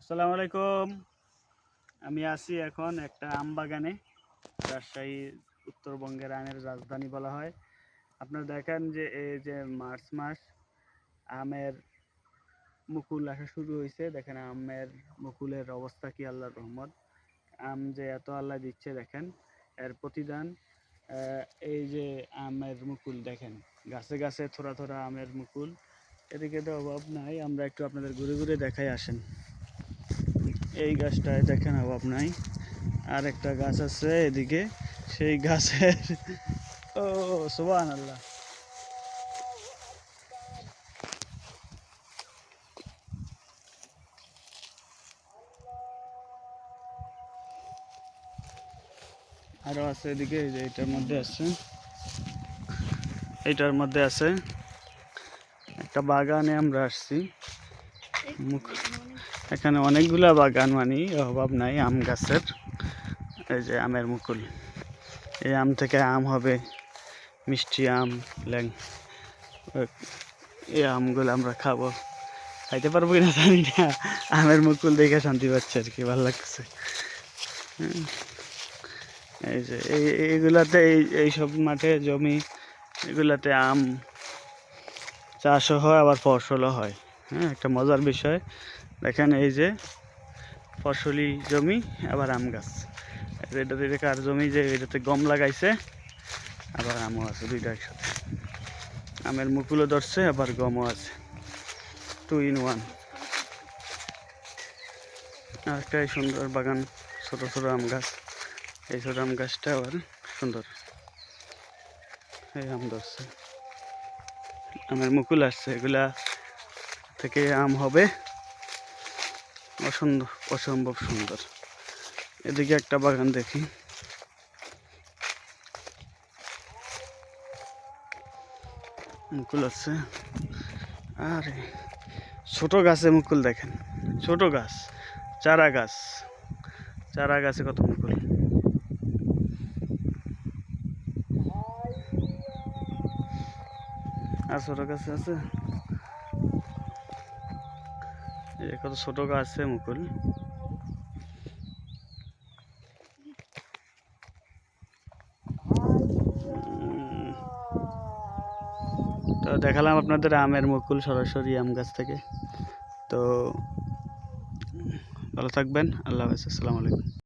আসসালামু আলাইকুম। আমি আছি এখন একটা আম বাগানে, রাজশাহী উত্তরবঙ্গের আমের রাজধানী বলা হয়। আপনারা দেখেন যে এই যে মার্চ মাস আমের মুকুল আসা শুরু হয়েছে। দেখেন আমের মুকুলের অবস্থা কি আল্লাহর রহমত। আম যে এত আল্লাহ দিচ্ছে, দেখেন, এর প্রতিদান এই যে আমের মুকুল, দেখেন, গাছে গাছে থোড়া থোড়া আমের মুকুল। এদিকে তো অভাব নাই, আমরা একটু আপনাদের ঘুরে ঘুরে দেখাই আসেন। এই গাছটায় দেখেন অভাব নাই আর একটা গাছ আছে এদিকে, সেই গাছের ও সুবান আল্লাহ আরও আছে এদিকে এটার মধ্যে আছে। এইটার মধ্যে আছে। একটা বাগানে আমরা আসছি। এখানে অনেকগুলা বাগান মানে অভাব নাই, আম গাছের। এই যে আমের মুকুল। এই আম থেকে আম হবে, মিষ্টি আম ল্যাং এই আমগুলো আমরা খাব। খাইতে পারব কিনা জানি না। আমের মুকুল দেখে শান্তি পাচ্ছে আর কি, ভালো লাগছে। এই যে এই এইগুলাতে এই এইসব মাঠে জমি, এগুলাতে আম চাষও হয়, আবার ফসলও হয়। হ্যাঁ একটা মজার বিষয়। দেখেন এই যে ফসলি জমি, আবার আম গাছ। এটা এটা কার জমি যে এটাতে গম লাগাইছে, আবার আমও আছে দুইটা একসাথে। আমের মুকুলও ধরছে, আবার গমও আছে। টু ইন ওয়ান আর একটা এই সুন্দর বাগান, ছোট ছোট আম গাছ। এই ছোট আম গাছটা আবার সুন্দর। এই আম ধরছে। আমের মুকুল আসছে, এগুলা থেকে আম হবে। অসুন্দর অসম্ভব সুন্দর। এদিকে একটা বাগান দেখি। মুকুল আছে আরে, ছোট গাছে মুকুল দেখেন। ছোট গাছ, চারা গাছ। চারা গাছে কত মুকুল? আর ছোট গাছে আছে। কত ছোট গাছ আছে মুকুল। তো দেখালাম আপনাদের আমের মুকুল, সরাসরি আম গাছ থেকে। তো ভালো থাকবেন, আল্লাহ হাফেজ, আসসালামু আলাইকুম।